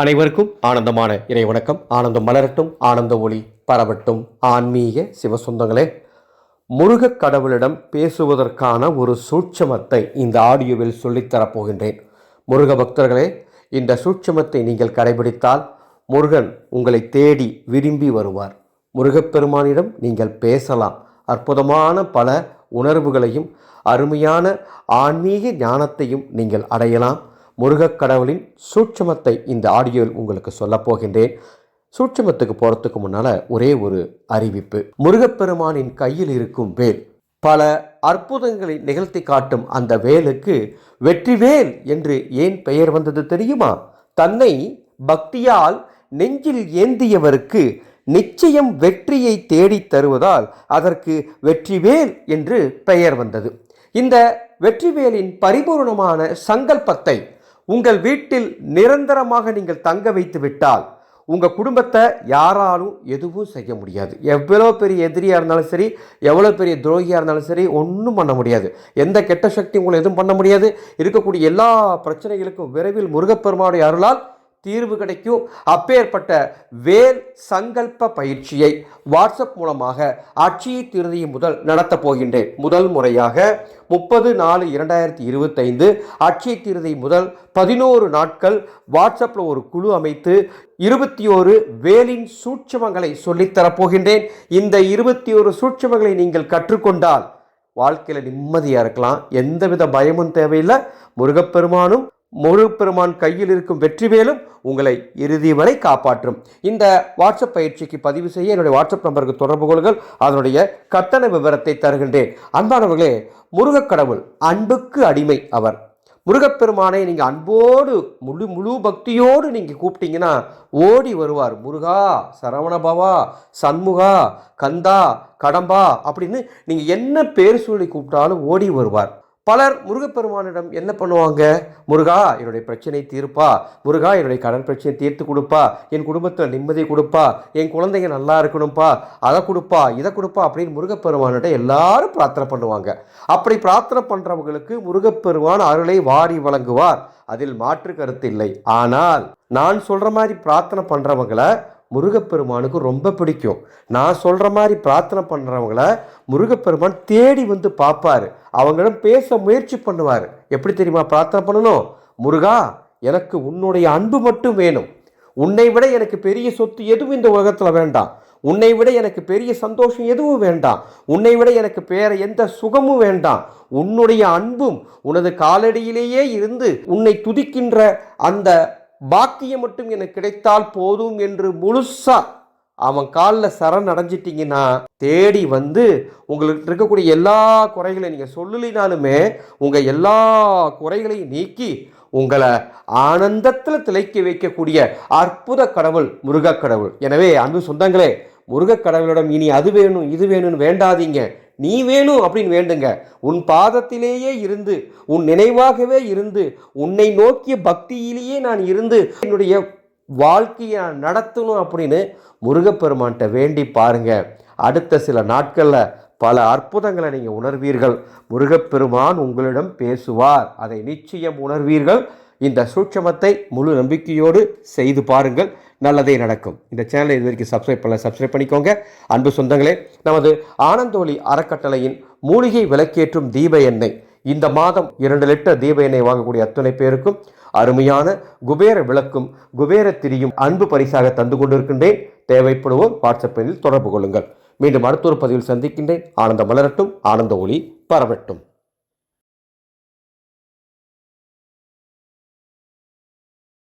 அனைவருக்கும் ஆனந்தமான இறை வணக்கம். ஆனந்தம் மலரட்டும் ஆனந்த ஒளி பரவட்டும். ஆன்மீக சிவசொந்தங்களே முருகக் கடவுளிடம் பேசுவதற்கான ஒரு சூட்சமத்தை இந்த ஆடியோவில் சொல்லித்தரப் போகின்றேன். முருக பக்தர்களே இந்த சூட்சமத்தை நீங்கள் கடைபிடித்தால் முருகன் உங்களை தேடி விரும்பி வருவார். முருகப்பெருமானிடம் நீங்கள் பேசலாம். அற்புதமான பல உணர்வுகளையும் அருமையான ஆன்மீக ஞானத்தையும் நீங்கள் அடையலாம். முருகக் கடவுளின் சூட்சமத்தை இந்த ஆடியோவில் உங்களுக்கு சொல்லப்போகின்றேன் சூட்சமத்துக்கு போகிறதுக்கு முன்னால் ஒரே ஒரு அறிவிப்பு. முருகப்பெருமானின் கையில் இருக்கும் வேல். பல அற்புதங்களை நிகழ்த்தி காட்டும் அந்த வேலுக்கு வெற்றிவேல் என்று ஏன் பெயர் வந்தது தெரியுமா? தன்னை பக்தியால் நெஞ்சில் ஏந்தியவருக்கு நிச்சயம் வெற்றியை தேடித் தருவதால் அதற்கு வெற்றிவேல் என்று பெயர் வந்தது. இந்த வெற்றிவேலின் பரிபூர்ணமான சங்கல்பத்தை உங்கள் வீட்டில் நிரந்தரமாக நீங்கள் தங்க வைத்து விட்டால் உங்கள் குடும்பத்தை யாராலும் எதுவும் செய்ய முடியாது. எவ்வளோ பெரிய எதிரியாக இருந்தாலும் சரி எவ்வளோ பெரிய துரோகியாக இருந்தாலும் சரி ஒன்றும் பண்ண முடியாது. எந்த கெட்ட சக்தி உங்களை எதுவும் பண்ண முடியாது. இருக்கக்கூடிய எல்லா பிரச்சனைகளுக்கும் விரைவில் முருகப்பெருமானுடைய அருளால் தீர்வு கிடைக்கும். அப்பேற்பட்ட வேல் சங்கல்ப பயிற்சியை வாட்ஸ்அப் மூலமாக அட்சய திருதி முதல் நடத்தப் போகின்றேன். முதல் முறையாக முப்பது நாலு இரண்டாயிரத்தி இருபத்தைந்து அட்சய திருதி முதல் பதினோரு நாட்கள் வாட்ஸ்அப்பில் ஒரு குழு அமைத்து இருபத்தி ஒரு வேலின் சூட்சமங்களை சொல்லித்தரப்போகின்றேன் இந்த இருபத்தி ஒரு சூட்சமங்களை நீங்கள் கற்றுக்கொண்டால் வாழ்க்கையில் நிம்மதியாக இருக்கலாம். எந்தவித பயமும் தேவையில்லை. முருகப்பெருமானும் முருகப்பெருமான் கையில் இருக்கும் வெற்றிவேலும் உங்களை இறுதி வரை காப்பாற்றும். இந்த வாட்ஸ்அப் பயிற்சிக்கு பதிவு செய்ய என்னுடைய வாட்ஸ்அப் நம்பருக்கு தொடர்பு கொள்ளுங்கள். அதனுடைய கட்டண விவரத்தை தருகின்றேன். அன்பானவர்களே முருகக்கடவுள் அன்புக்கு அடிமை அவர். முருகப்பெருமானை நீங்கள் அன்போடு முழு முழு பக்தியோடு நீங்கள் கூப்பிட்டீங்கன்னா ஓடி வருவார். முருகா சரவணபவா சண்முகா கந்தா கடம்பா அப்படின்னு நீங்கள் என்ன பேர் சொல்லி கூப்பிட்டாலும் ஓடி வருவார். பலர் முருகப்பெருமானிடம் என்ன பண்ணுவாங்க? முருகா என்னுடைய பிரச்சனை தீர்ப்பா. முருகா என்னுடைய கடன் பிரச்சனை தீர்த்து கொடுப்பா. என் குடும்பத்தில் நிம்மதி கொடுப்பா. என் குழந்தைங்க நல்லா இருக்கணும்ப்பா அதை கொடுப்பா இதை கொடுப்பா அப்படின்னு முருகப்பெருமானிட்ட எல்லாரும் பிரார்த்தனை பண்ணுவாங்க. அப்படி பிரார்த்தனை பண்ணுறவங்களுக்கு முருகப்பெருமான் அருளை வாரி வழங்குவார். அதில் மாற்று கருத்து இல்லை. ஆனால் நான் சொல்கிற மாதிரி பிரார்த்தனை பண்ணுறவங்களை முருகப்பெருமானுக்கு ரொம்ப பிடிக்கும். நான் சொல்கிற மாதிரி பிரார்த்தனை பண்ணுறவங்கள முருகப்பெருமான் தேடி வந்து பார்ப்பார் அவங்களிடம் பேச முயற்சி பண்ணுவார். எப்படி தெரியுமா பிரார்த்தனை பண்ணணும்? முருகா எனக்கு உன்னுடைய அன்பு மட்டும் வேணும். உன்னை விட எனக்கு பெரிய சொத்து எதுவும் இந்த உலகத்தில் வேண்டாம். உன்னை விட எனக்கு பெரிய சந்தோஷம் எதுவும் வேண்டாம். உன்னை விட எனக்கு வேற எந்த சுகமும் வேண்டாம். உன்னுடைய அன்பும் உனது காலடியிலேயே இருந்து உன்னை துதிக்கின்ற அந்த பாக்கியம் மட்டும் எனக்கு கிடைத்தால் போதும் என்று முழுசா அவன் காலில் சரண் அடைஞ்சிட்டிங்கன்னா தேடி வந்து உங்களுக்கு இருக்கக்கூடிய எல்லா குறைகளையும் நீங்கள் சொல்லலினாலுமே உங்கள் எல்லா குறைகளையும் நீக்கி உங்களை ஆனந்தத்தில் திளைக்க வைக்கக்கூடிய அற்புத கடவுள் முருகக் கடவுள் எனவே அன்பு சொந்தங்களே முருகக் கடவுளிடம் இனி அது வேணும் இது வேணும்னு வேண்டாதீங்க. நீ வேணும் அப்படின்னு வேண்டுங்க. உன் பாதத்திலேயே இருந்து உன் நினைவாகவே இருந்து உன்னை நோக்கிய பக்தியிலேயே நான் இருந்து என்னுடைய வாழ்க்கையை நான் நடத்தணும் அப்படின்னு முருகப்பெருமான்கிட்ட வேண்டி பாருங்க. அடுத்த சில நாட்களில் பல அற்புதங்களை நீங்கள் உணர்வீர்கள். முருகப்பெருமான் உங்களிடம் பேசுவார். அதை நிச்சயம் உணர்வீர்கள். இந்த சூட்சமத்தை முழு நம்பிக்கையோடு செய்து பாருங்கள். நல்லதே நடக்கும். இந்த சேனலை இது வரைக்கும் சப்ஸ்கிரைப் பண்ணல சப்ஸ்கிரைப் பண்ணிக்கோங்க. அன்பு சொந்தங்களே நமது ஆனந்தோலி அறக்கட்டளையின் மூலிகை விளக்கேற்றும் தீப எண்ணெய். இந்த மாதம் இரண்டு லிட்டர் தீப எண்ணெய் வாங்கக்கூடிய அத்துணை பேருக்கும் அருமையான குபேர விளக்கும் குபேர திரியும் அன்பு பரிசாக தந்து கொண்டிருக்கின்றேன். தேவைப்படுவோர் வாட்ஸ்அப்பில் தொடர்பு கொள்ளுங்கள். மீண்டும் அடுத்த ஒரு பதிவில் சந்திக்கின்றேன். ஆனந்த மலரட்டும் ஆனந்த ஒளி பரவட்டும்.